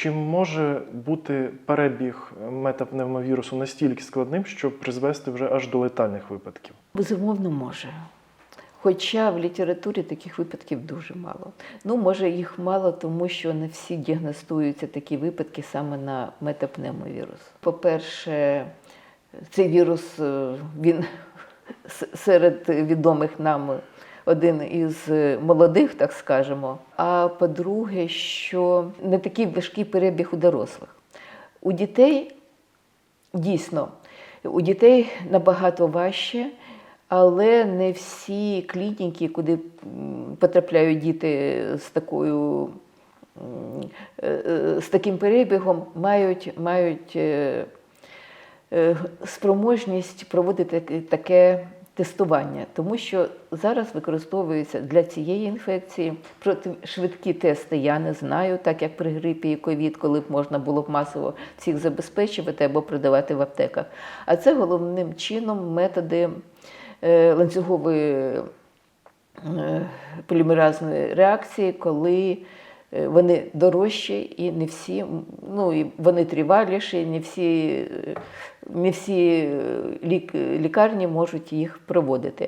чи може бути перебіг метапневмовірусу настільки складним, щоб призвести вже аж до летальних випадків? Безумовно, може. Хоча в літературі таких випадків дуже мало. Ну, може, їх мало, тому що не всі діагностуються такі випадки саме на метапневмовірус. По-перше, цей вірус е, він серед відомих нам один із молодих, так скажемо. А по-друге, що не такий важкий перебіг у дорослих. У дітей Дійсно, у дітей набагато важче, але не всі клініки, куди потрапляють діти з такою. е, е, З таким перебігом мають, мають е, е, спроможність проводити таке тестування, тому що зараз використовуються для цієї інфекції проти швидкі тести. Я не знаю, так як при грипі і ковід, коли б можна було б масово всіх забезпечувати або продавати в аптеках. А це головним чином методи е, ланцюгової е, полімеразної реакції, коли вони дорожчі і не всі, ну і вони триваліші, не всі, е, не всі е, лік, лікарні можуть їх проводити.